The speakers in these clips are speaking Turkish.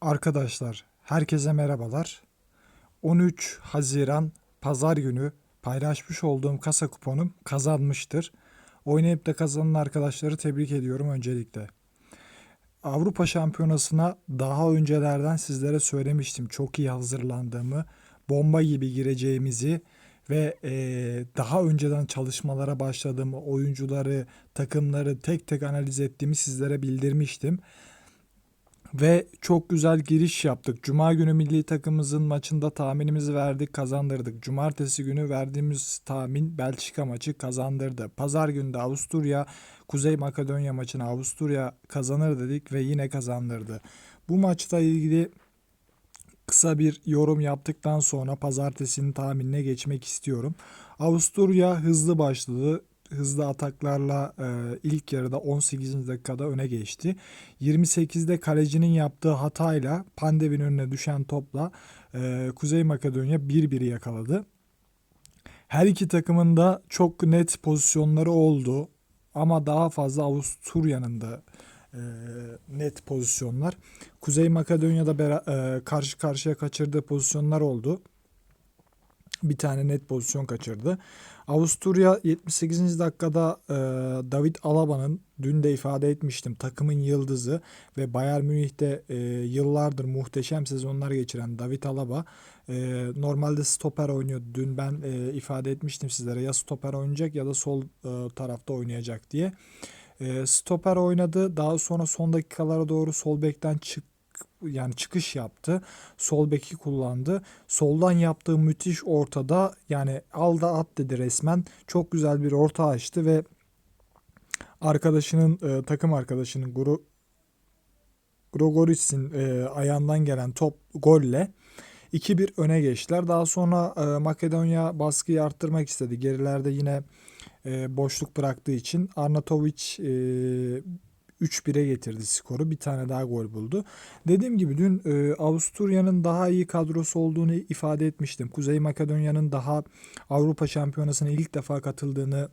Arkadaşlar, herkese merhabalar. 13 Haziran Pazar günü paylaşmış olduğum kasa kuponum kazanmıştır. Oynayıp da kazanan arkadaşları tebrik ediyorum öncelikle. Avrupa Şampiyonası'na daha öncelerden sizlere söylemiştim. Çok iyi hazırlandığımı, bomba gibi gireceğimizi ve eee, daha önceden çalışmalara başladığımı, oyuncuları, takımları tek tek analiz ettiğimi sizlere bildirmiştim. Ve çok güzel giriş yaptık. Cuma günü milli takımımızın maçında tahminimizi verdik, kazandırdık. Cumartesi günü verdiğimiz tahmin Belçika maçı kazandırdı. Pazar günü de Avusturya, Kuzey Makedonya maçını Avusturya kazanır dedik ve yine kazandırdı. Bu maçla ilgili kısa bir yorum yaptıktan sonra pazartesinin tahminine geçmek istiyorum. Avusturya hızlı başladı. Hızlı ataklarla e, ilk yarıda 18. dakikada öne geçti. 28'de kalecinin yaptığı hatayla Pandev'in önüne düşen topla e, Kuzey Makedonya 1-1 yakaladı. Her iki takımın da çok net pozisyonları oldu. Ama daha fazla Avusturya'nın da e, net pozisyonlar. Kuzey Makedonya'da bera- e, karşı karşıya kaçırdığı pozisyonlar oldu. Bir tane net pozisyon kaçırdı. Avusturya 78. dakikada e, David Alaba'nın dün de ifade etmiştim takımın yıldızı ve Bayern Münih'te e, yıllardır muhteşem sezonlar geçiren David Alaba e, normalde stoper oynuyordu. Dün ben e, ifade etmiştim sizlere ya stoper oynayacak ya da sol e, tarafta oynayacak diye. E, stoper oynadı. Daha sonra son dakikalara doğru sol bekten çık yani çıkış yaptı. Sol beki kullandı. Soldan yaptığı müthiş ortada yani al da at dedi resmen. Çok güzel bir orta açtı ve arkadaşının e, takım arkadaşının Gro Grogoric'in e, ayağından gelen top golle 2-1 öne geçtiler. Daha sonra e, Makedonya baskıyı arttırmak istedi. Gerilerde yine e, boşluk bıraktığı için Arnautovic e, 3-1'e getirdi skoru. Bir tane daha gol buldu. Dediğim gibi dün e, Avusturya'nın daha iyi kadrosu olduğunu ifade etmiştim. Kuzey Makedonya'nın daha Avrupa Şampiyonası'na ilk defa katıldığını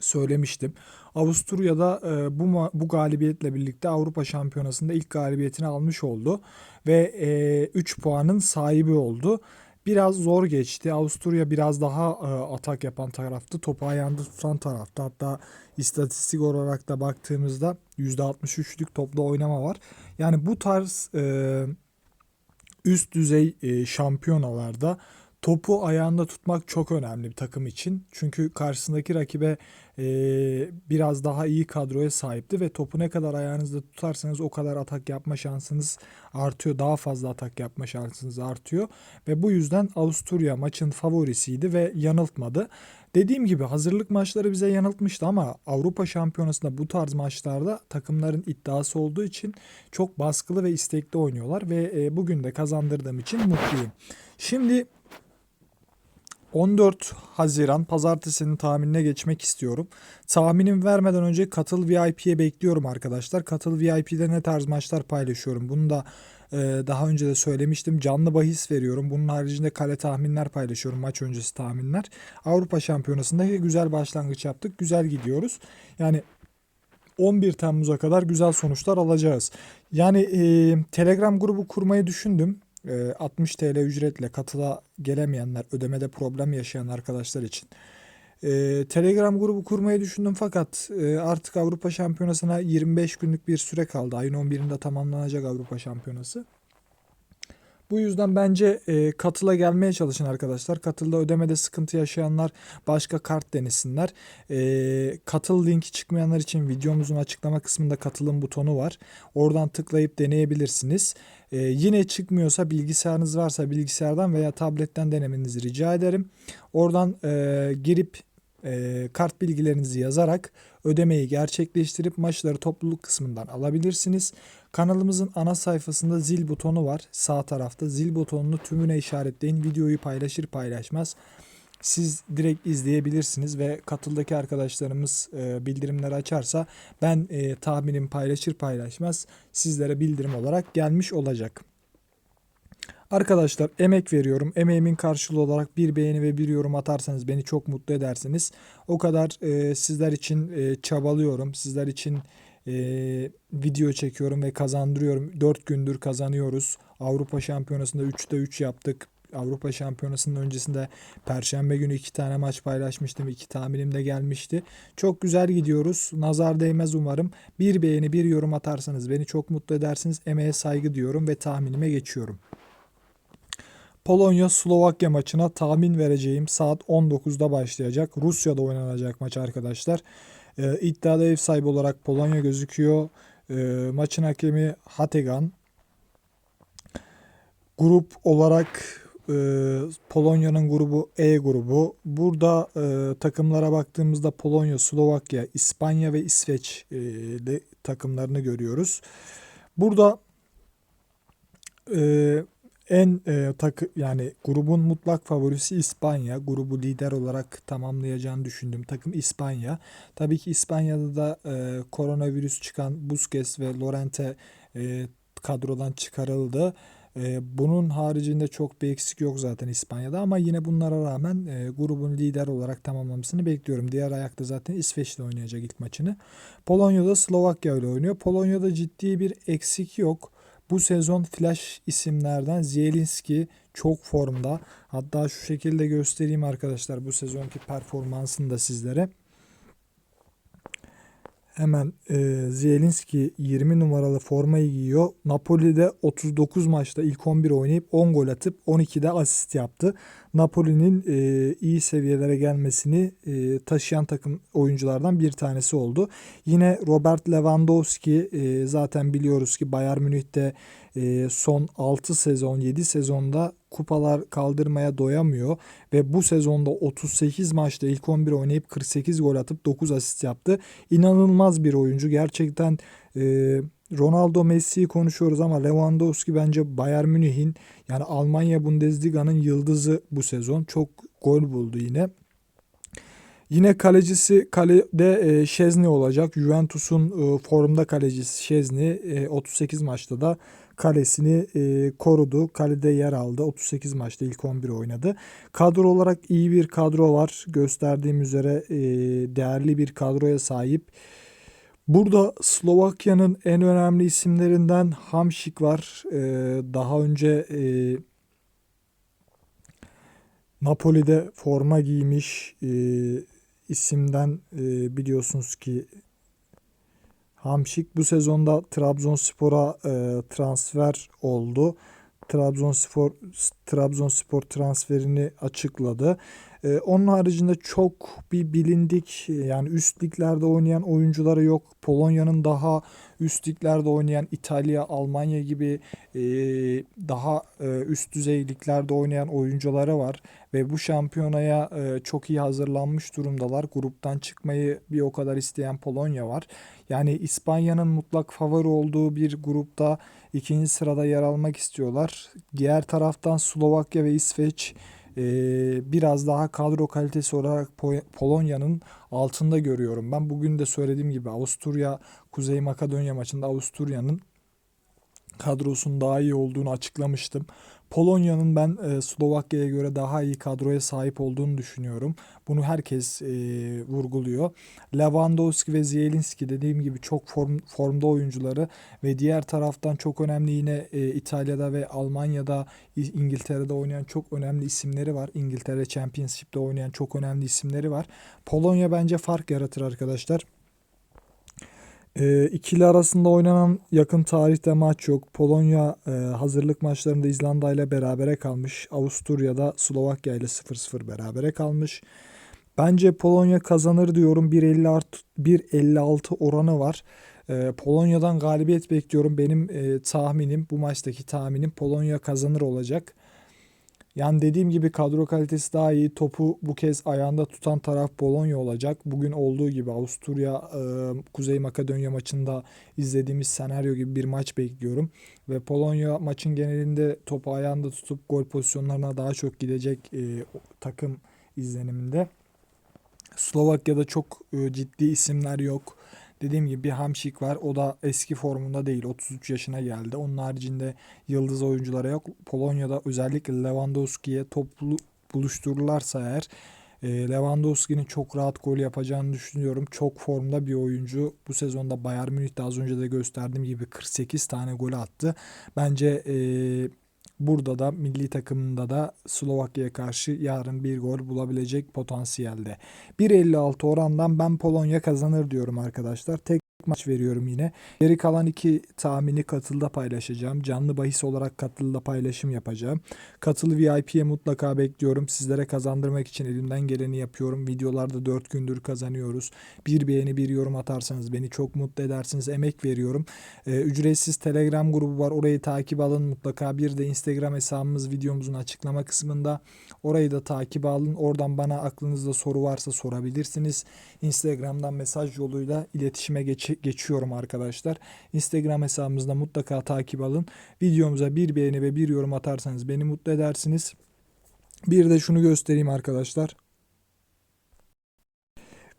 söylemiştim. Avusturya'da e, bu bu galibiyetle birlikte Avrupa Şampiyonası'nda ilk galibiyetini almış oldu ve 3 puanın sahibi oldu. Biraz zor geçti. Avusturya biraz daha e, atak yapan taraftı. Topu ayağında tutan taraftı. Hatta istatistik olarak da baktığımızda %63'lük topla oynama var. Yani bu tarz e, üst düzey e, şampiyonalarda topu ayağında tutmak çok önemli bir takım için. Çünkü karşısındaki rakibe e, biraz daha iyi kadroya sahipti ve topu ne kadar ayağınızda tutarsanız o kadar atak yapma şansınız artıyor. Daha fazla atak yapma şansınız artıyor. Ve bu yüzden Avusturya maçın favorisiydi ve yanıltmadı. Dediğim gibi hazırlık maçları bize yanıltmıştı ama Avrupa Şampiyonası'nda bu tarz maçlarda takımların iddiası olduğu için çok baskılı ve istekli oynuyorlar ve bugün de kazandırdığım için mutluyum. Şimdi 14 Haziran pazartesinin tahminine geçmek istiyorum. Tahminim vermeden önce Katıl VIP'ye bekliyorum arkadaşlar. Katıl VIP'de ne tarz maçlar paylaşıyorum. Bunu da e, daha önce de söylemiştim. Canlı bahis veriyorum. Bunun haricinde kale tahminler paylaşıyorum. Maç öncesi tahminler. Avrupa Şampiyonası'nda güzel başlangıç yaptık. Güzel gidiyoruz. Yani 11 Temmuz'a kadar güzel sonuçlar alacağız. Yani e, Telegram grubu kurmayı düşündüm. E, 60 TL ücretle katıla gelemeyenler, ödemede problem yaşayan arkadaşlar için. E, Telegram grubu kurmayı düşündüm fakat e, artık Avrupa Şampiyonası'na 25 günlük bir süre kaldı. Ayın 11'inde tamamlanacak Avrupa Şampiyonası. Bu yüzden bence e, katıla gelmeye çalışın arkadaşlar. Katılda ödemede sıkıntı yaşayanlar başka kart denesinler. E, katıl linki çıkmayanlar için videomuzun açıklama kısmında katılım butonu var. Oradan tıklayıp deneyebilirsiniz. E, yine çıkmıyorsa bilgisayarınız varsa bilgisayardan veya tabletten denemenizi rica ederim. Oradan e, girip e, kart bilgilerinizi yazarak ödemeyi gerçekleştirip maçları topluluk kısmından alabilirsiniz. Kanalımızın ana sayfasında zil butonu var. Sağ tarafta zil butonunu tümüne işaretleyin. Videoyu paylaşır paylaşmaz siz direkt izleyebilirsiniz ve katıldaki arkadaşlarımız e, bildirimleri açarsa ben e, tahminim paylaşır paylaşmaz sizlere bildirim olarak gelmiş olacak. Arkadaşlar emek veriyorum. Emeğimin karşılığı olarak bir beğeni ve bir yorum atarsanız beni çok mutlu edersiniz. O kadar e, sizler için e, çabalıyorum. Sizler için e, video çekiyorum ve kazandırıyorum. 4 gündür kazanıyoruz. Avrupa Şampiyonası'nda 3'te 3 yaptık. Avrupa Şampiyonası'nın öncesinde Perşembe günü iki tane maç paylaşmıştım. İki tahminim de gelmişti. Çok güzel gidiyoruz. Nazar değmez umarım. Bir beğeni, bir yorum atarsanız beni çok mutlu edersiniz. Emeğe saygı diyorum ve tahminime geçiyorum. Polonya Slovakya maçına tahmin vereceğim. Saat 19'da başlayacak. Rusya'da oynanacak maç arkadaşlar. Ee, iddiada ev sahibi olarak Polonya gözüküyor. Ee, maçın hakemi Hategan. Grup olarak e, Polonya'nın grubu E grubu. Burada e, takımlara baktığımızda Polonya, Slovakya, İspanya ve İsveç e, takımlarını görüyoruz. Burada e, en e, takı yani grubun mutlak favorisi İspanya. Grubu lider olarak tamamlayacağını düşündüğüm takım İspanya. Tabii ki İspanya'da da e, koronavirüs çıkan Busquets ve Lorente e, kadrodan çıkarıldı. E, bunun haricinde çok bir eksik yok zaten İspanya'da ama yine bunlara rağmen e, grubun lider olarak tamamlamasını bekliyorum. Diğer ayakta zaten İsveç'le oynayacak ilk maçını. Polonya'da Slovakya ile oynuyor. Polonya'da ciddi bir eksik yok. Bu sezon flash isimlerden Zielinski çok formda. Hatta şu şekilde göstereyim arkadaşlar bu sezonki performansını da sizlere. Hemen e, Zielinski 20 numaralı formayı giyiyor. Napoli'de 39 maçta ilk 11 oynayıp 10 gol atıp 12'de asist yaptı. Napoli'nin e, iyi seviyelere gelmesini e, taşıyan takım oyunculardan bir tanesi oldu. Yine Robert Lewandowski e, zaten biliyoruz ki Bayern Münih'te son 6 sezon 7 sezonda kupalar kaldırmaya doyamıyor ve bu sezonda 38 maçta ilk 11 oynayıp 48 gol atıp 9 asist yaptı. İnanılmaz bir oyuncu. Gerçekten e, Ronaldo Messi'yi konuşuyoruz ama Lewandowski bence Bayern Münih'in yani Almanya Bundesliga'nın yıldızı bu sezon. Çok gol buldu yine. Yine kalecisi kalede e, Şezni olacak. Juventus'un e, formda kalecisi Şezni e, 38 maçta da kalesini e, korudu. Kalede yer aldı. 38 maçta ilk 11 oynadı. Kadro olarak iyi bir kadro var. Gösterdiğim üzere e, değerli bir kadroya sahip. Burada Slovakya'nın en önemli isimlerinden Hamşik var. E, daha önce e, Napoli'de forma giymiş e, isimden e, biliyorsunuz ki Hamşik bu sezonda Trabzonspor'a e, transfer oldu. Trabzonspor Trabzonspor transferini açıkladı. Ee, onun haricinde çok bir bilindik yani üst liglerde oynayan oyuncuları yok. Polonya'nın daha üst liglerde oynayan İtalya, Almanya gibi e, daha e, üst düzey liglerde oynayan oyuncuları var ve bu şampiyonaya e, çok iyi hazırlanmış durumdalar. Gruptan çıkmayı bir o kadar isteyen Polonya var. Yani İspanya'nın mutlak favori olduğu bir grupta ikinci sırada yer almak istiyorlar. Diğer taraftan Slovakya ve İsveç ee, biraz daha kadro kalitesi olarak Polonya'nın altında görüyorum. Ben bugün de söylediğim gibi Avusturya Kuzey Makedonya maçında Avusturya'nın kadrosunun daha iyi olduğunu açıklamıştım. Polonya'nın ben e, Slovakya'ya göre daha iyi kadroya sahip olduğunu düşünüyorum. Bunu herkes e, vurguluyor. Lewandowski ve Zielinski dediğim gibi çok form, formda oyuncuları ve diğer taraftan çok önemli yine e, İtalya'da ve Almanya'da İngiltere'de oynayan çok önemli isimleri var. İngiltere Championship'te oynayan çok önemli isimleri var. Polonya bence fark yaratır arkadaşlar. E, ikili arasında oynanan yakın tarihte maç yok. Polonya e, hazırlık maçlarında İzlanda ile berabere kalmış. Avusturya'da Slovakya ile 0-0 berabere kalmış. Bence Polonya kazanır diyorum. 1.56 oranı var. E, Polonya'dan galibiyet bekliyorum. Benim e, tahminim bu maçtaki tahminim Polonya kazanır olacak. Yani dediğim gibi kadro kalitesi daha iyi. Topu bu kez ayağında tutan taraf Polonya olacak. Bugün olduğu gibi Avusturya e, Kuzey Makedonya maçında izlediğimiz senaryo gibi bir maç bekliyorum. Ve Polonya maçın genelinde topu ayağında tutup gol pozisyonlarına daha çok gidecek e, takım izleniminde. Slovakya'da çok e, ciddi isimler yok. Dediğim gibi bir Hamşik var. O da eski formunda değil. 33 yaşına geldi. Onun haricinde yıldız oyunculara yok. Polonya'da özellikle Lewandowski'ye toplu buluştururlarsa eğer E, Lewandowski'nin çok rahat gol yapacağını düşünüyorum. Çok formda bir oyuncu. Bu sezonda Bayern Münih'te az önce de gösterdiğim gibi 48 tane gol attı. Bence e, burada da milli takımında da Slovakya'ya karşı yarın bir gol bulabilecek potansiyelde. 1.56 orandan ben Polonya kazanır diyorum arkadaşlar. Tek maç veriyorum yine. Geri kalan iki tahmini katılda paylaşacağım. Canlı bahis olarak katılda paylaşım yapacağım. Katılı VIP'ye mutlaka bekliyorum. Sizlere kazandırmak için elimden geleni yapıyorum. Videolarda 4 gündür kazanıyoruz. Bir beğeni bir yorum atarsanız beni çok mutlu edersiniz. Emek veriyorum. Ee, ücretsiz Telegram grubu var. Orayı takip alın mutlaka. Bir de Instagram hesabımız videomuzun açıklama kısmında. Orayı da takip alın. Oradan bana aklınızda soru varsa sorabilirsiniz. Instagram'dan mesaj yoluyla iletişime geç geçiyorum arkadaşlar. Instagram hesabımızda mutlaka takip alın. Videomuza bir beğeni ve bir yorum atarsanız beni mutlu edersiniz. Bir de şunu göstereyim arkadaşlar.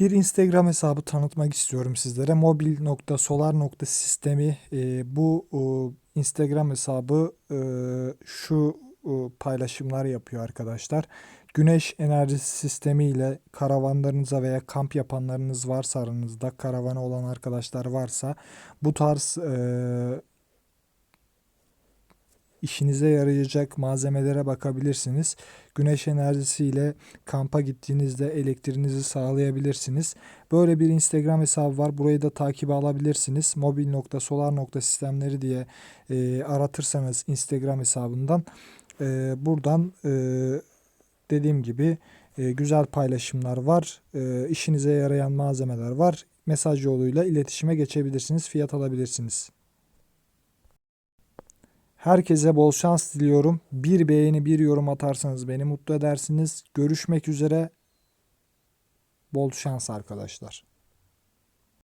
Bir Instagram hesabı tanıtmak istiyorum sizlere. Mobil.solar.sistemi e, bu e, Instagram hesabı e, şu e, paylaşımlar yapıyor arkadaşlar. Güneş enerjisi sistemi ile karavanlarınıza veya kamp yapanlarınız varsa aranızda karavanı olan arkadaşlar varsa bu tarz e, işinize yarayacak malzemelere bakabilirsiniz. Güneş enerjisiyle kampa gittiğinizde elektriğinizi sağlayabilirsiniz. Böyle bir Instagram hesabı var. Burayı da takibe alabilirsiniz. mobil.solar.sistemleri diye e, aratırsanız Instagram hesabından e, buradan e, dediğim gibi e, güzel paylaşımlar var. E, işinize yarayan malzemeler var. Mesaj yoluyla iletişime geçebilirsiniz. Fiyat alabilirsiniz. Herkese bol şans diliyorum. Bir beğeni, bir yorum atarsanız beni mutlu edersiniz. Görüşmek üzere. Bol şans arkadaşlar.